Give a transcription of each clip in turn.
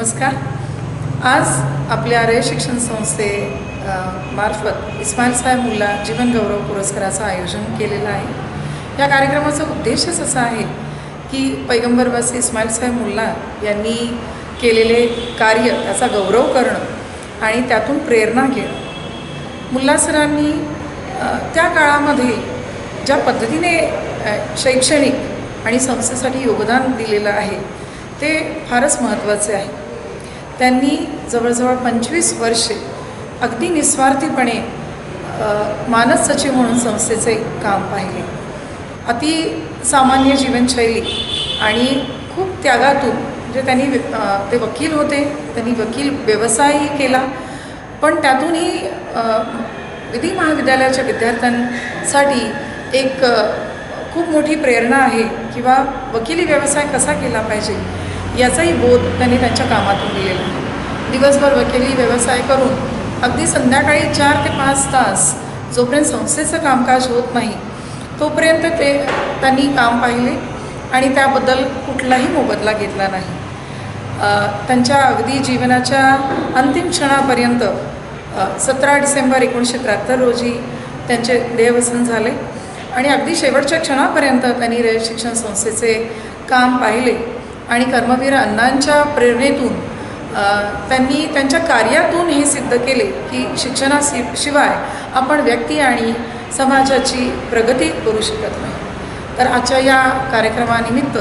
नमस्कार. आज आपल्या आर्य शिक्षण संस्थे मार्फत इस्माईल साहेब मुल्ला जीवनगौरव पुरस्काराचं आयोजन केलेलं आहे. या कार्यक्रमाचा उद्देशच असा आहे की पैगंबरवासी इस्माईल साहेब मुल्ला यांनी केलेले कार्य त्याचा गौरव करणं आणि त्यातून प्रेरणा घेणं. मुल्ला सरांनी त्या काळामध्ये ज्या पद्धतीने शैक्षणिक आणि संस्थेसाठी योगदान दिलेलं आहे ते फारच महत्त्वाचे आहे. त्यांनी जवळजवळ पंचवीस वर्षे अगदी निस्वार्थीपणे मानस सचिव म्हणून संस्थेचे काम पाहिले. अति सामान्य जीवनशैली आणि खूप त्यागातून म्हणजे त्यांनी वि- ते वकील होते त्यांनी वकील व्यवसायही केला पण त्यातूनही विधी महाविद्यालयाच्या विद्यार्थ्यांसाठी एक खूप मोठी प्रेरणा आहे किंवा वकिली व्यवसाय कसा केला पाहिजे याचाही बोध त्यांनी त्यांच्या कामातून दिलेला आहे. दिवसभर वकिली व्यवसाय करून अगदी संध्याकाळी चार ते पाच तास जोपर्यंत संस्थेचं कामकाज होत नाही तोपर्यंत ते त्यांनी काम पाहिले आणि त्याबद्दल कुठलाही मोबदला घेतला नाही. त्यांच्या अगदी जीवनाच्या अंतिम क्षणापर्यंत सतरा डिसेंबर एकोणीसशे त्र्याहत्तर रोजी त्यांचे देहवसन झाले आणि अगदी शेवटच्या क्षणापर्यंत त्यांनी रयत शिक्षण संस्थेचे काम पाहिले. आणि कर्मवीर अण्णांच्या प्रेरणेतून त्यांनी त्यांच्या कार्यातून हे सिद्ध केले की शिक्षणाशि शिवाय आपण व्यक्ती आणि समाजाची प्रगती करू शकत नाही. तर आजच्या या कार्यक्रमानिमित्त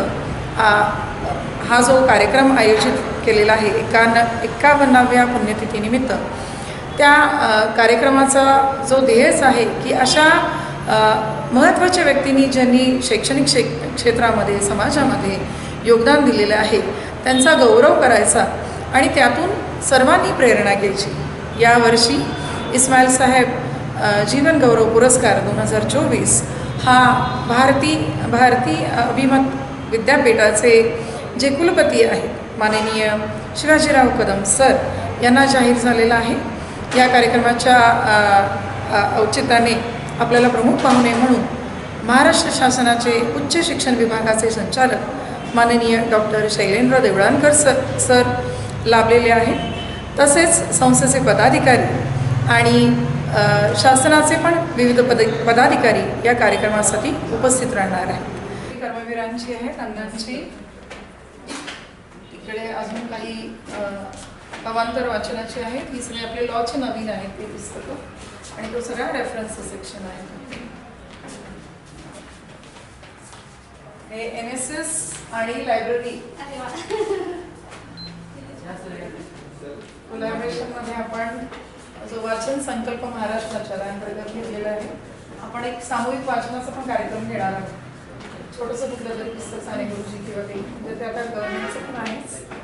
हा जो कार्यक्रम आयोजित केलेला आहे एकान एकावन्नाव्या पुण्यतिथीनिमित्त त्या कार्यक्रमाचा जो ध्येयच आहे की अशा महत्त्वाच्या व्यक्तींनी ज्यांनी शैक्षणिक क्षे क्षेत्रामध्ये समाजामध्ये योगदान दिलेलं आहे. त्यांचा गौरव करायचा आणि त्यातून सर्वांनी प्रेरणा घ्यायची. यावर्षी इस्माईल साहेब जीवन गौरव पुरस्कार दोन हजार चोवीस हा भारती भारती अभिमत विद्यापीठाचे जे कुलपती आहेत माननीय शिवाजीराव कदम सर यांना जाहीर झालेला आहे. या कार्यक्रमाच्या औचित्याने आपल्याला प्रमुख पाहुणे म्हणून महाराष्ट्र शासनाचे उच्च शिक्षण विभागाचे संचालक माननीय doctor Shailendra Devlankar sir sir लाभलेले आहेत. तसेच संस्थेचे पदाधिकारी आणि शासनाचे पण विविध पद पदाधिकारी या कार्यक्रमासाठी उपस्थित राहणार आहेत. कर्मवीरांची आहेत अण्णांची. इकडे अजून काही अवांतर वाचनाची आहेत. ही सगळे आपले लॉचे नवीन आहेत ते पुस्तकं. आणि तो सगळा रेफरन्स सेक्शन आहे. हे एन एस एस आणि लायब्ररी कोलॅबरेशनमध्ये आपण जो वाचन संकल्प महाराष्ट्राच्या अंतर्गत घेतलेला आहे आपण एक सामूहिक वाचनाचा पण कार्यक्रम घेणार आहोत. छोटंसं कुठलं तरी पुस्तक साने गुरुजी किंवा काही म्हणजे ते आता गव्हर्नमेंटचं पण आहेच.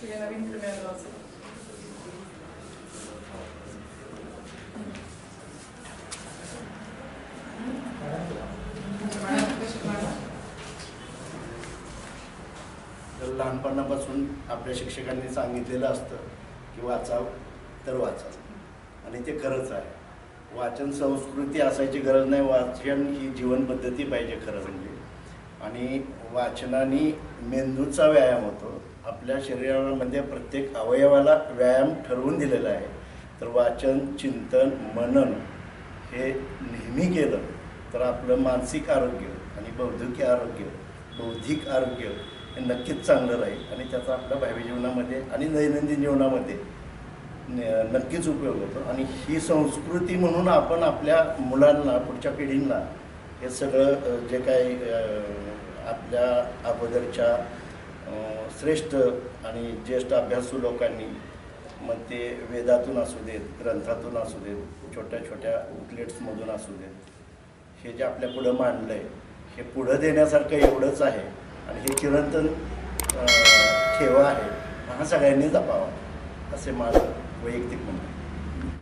सगळे नवीन प्रीमियर लॉचे तर लहानपणापासून आपल्या शिक्षकांनी सांगितलेलं असतं की वाचाव तर वाचाव. आणि ते खरंच आहे. वाचन संस्कृती असायची गरज नाही. वाचन ही जीवनपद्धती पाहिजे खरं म्हणजे. आणि वाचनाने मेंदूचा व्यायाम होतो. आपल्या शरीरामध्ये प्रत्येक अवयवाला व्यायाम ठरवून दिलेला आहे. तर वाचन चिंतन मनन हे नेहमी केलं तर आपलं मानसिक आरोग्य आणि बौद्धिक आरोग्य बौद्धिक आरोग्य हे नक्कीच चांगलं राहील आणि त्याचा आपल्या भावी जीवनामध्ये आणि दैनंदिन जीवनामध्ये न- नक्कीच उपयोग होतो. आणि ही संस्कृती म्हणून आपण आपल्या मुलांना पुढच्या पिढींना हे सगळं जे काही आपल्या अगोदरच्या श्रेष्ठ आणि ज्येष्ठ अभ्यासू लोकांनी मग ते वेदातून असू देत ग्रंथातून असू देत छोट्या छोट्या बुकलेट्समधून असू देत हे जे आपल्या पुढं मांडलं आहे हे पुढं देण्यासारखं एवढंच आहे आणि हे चिरंतन ठेवा आहे हा सगळ्यांनी जपावा असे माझं वैयक्तिक म्हणणं